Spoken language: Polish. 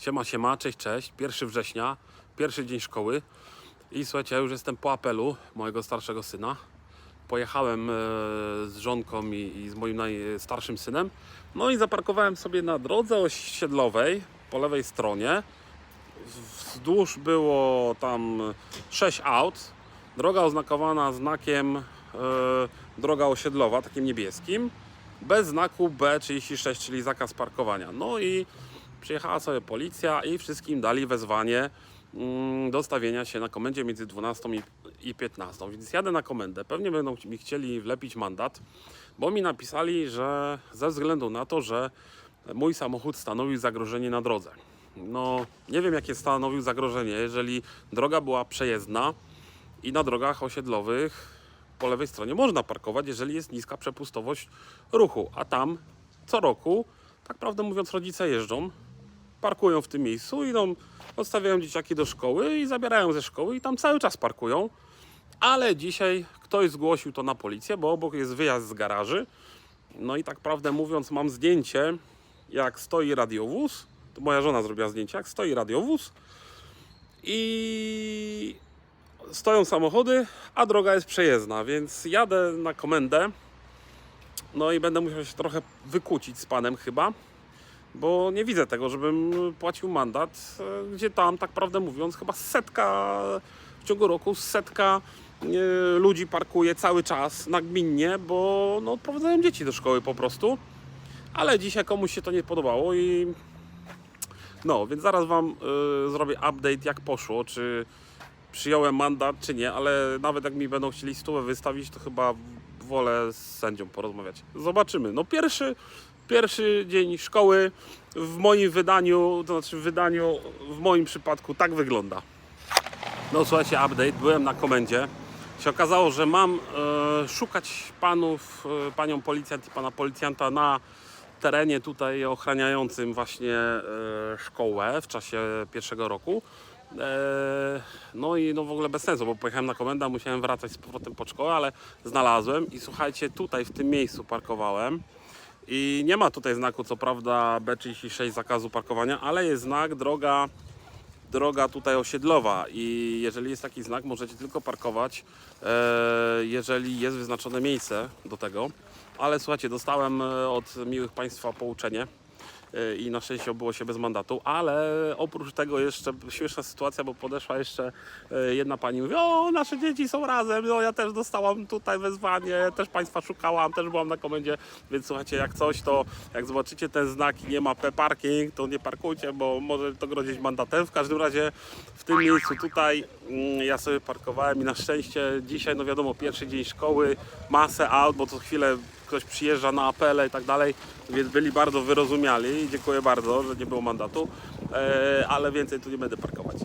Siema, siema, cześć, cześć. 1 września, pierwszy dzień szkoły. I słuchajcie, już jestem po apelu mojego starszego syna. Pojechałem e, z żonką i, i z moim najstarszym synem. No i zaparkowałem sobie na drodze osiedlowej po lewej stronie. Wzdłuż było tam 6 aut. Droga oznakowana znakiem e, droga osiedlowa, takim niebieskim. Bez znaku B36, czyli zakaz parkowania. No i przyjechała sobie policja i wszystkim dali wezwanie mm, do stawienia się na komendzie między 12 i, i 15. Więc jadę na komendę. Pewnie będą mi chcieli wlepić mandat, bo mi napisali, że ze względu na to, że mój samochód stanowił zagrożenie na drodze. No, nie wiem jakie stanowił zagrożenie, jeżeli droga była przejezdna i na drogach osiedlowych po lewej stronie można parkować, jeżeli jest niska przepustowość ruchu, a tam co roku, tak prawdę mówiąc, rodzice jeżdżą, parkują w tym miejscu, idą, odstawiają dzieciaki do szkoły i zabierają ze szkoły i tam cały czas parkują. Ale dzisiaj ktoś zgłosił to na policję, bo obok jest wyjazd z garaży. No i tak prawdę mówiąc, mam zdjęcie, jak stoi radiowóz. To moja żona zrobiła zdjęcie, jak stoi radiowóz i stoją samochody, a droga jest przejezdna, więc jadę na komendę. No i będę musiał się trochę wykłócić z panem chyba, bo nie widzę tego, żebym płacił mandat, e, gdzie tam, tak prawdę mówiąc, chyba setka w ciągu roku, setka e, ludzi parkuje cały czas nagminnie, bo no, odprowadzają dzieci do szkoły po prostu. Ale dzisiaj komuś się to nie podobało i no, więc zaraz Wam y, zrobię update jak poszło, czy przyjąłem mandat, czy nie, ale nawet jak mi będą chcieli stówę wystawić, to chyba wolę z sędzią porozmawiać. Zobaczymy. No pierwszy, pierwszy dzień szkoły w moim wydaniu, to znaczy w wydaniu, w moim przypadku tak wygląda. No słuchajcie, update, byłem na komendzie. Się okazało, że mam e, szukać panów, e, panią policjant i pana policjanta na terenie tutaj ochraniającym właśnie e, szkołę w czasie pierwszego roku. E, no i no w ogóle bez sensu, bo pojechałem na komendę, musiałem wracać z powrotem po szkołę, ale znalazłem i słuchajcie, tutaj w tym miejscu parkowałem. I nie ma tutaj znaku, co prawda, B36 zakazu parkowania, ale jest znak droga droga tutaj osiedlowa i jeżeli jest taki znak, możecie tylko parkować, e, jeżeli jest wyznaczone miejsce do tego. Ale słuchajcie, dostałem e, od miłych Państwa pouczenie i na szczęście obyło się bez mandatu, ale oprócz tego jeszcze śmieszna sytuacja, bo podeszła jeszcze e, jedna pani mówi, o nasze dzieci są razem, no ja też dostałam tutaj wezwanie, też Państwa szukałam, też byłam na komendzie, więc słuchajcie, jak coś, to jak zobaczycie ten znak i nie ma P-parking, to nie parkujcie, bo może to grozić mandatem. W każdym razie w tym miejscu tutaj mm, ja sobie parkowałem i na szczęście dzisiaj, no wiadomo, pierwszy dzień szkoły, masę aut, bo co chwilę ktoś przyjeżdża na apele i tak dalej, więc byli bardzo wyrozumiali i dziękuję bardzo, że nie było mandatu, e, ale więcej tu nie będę parkować.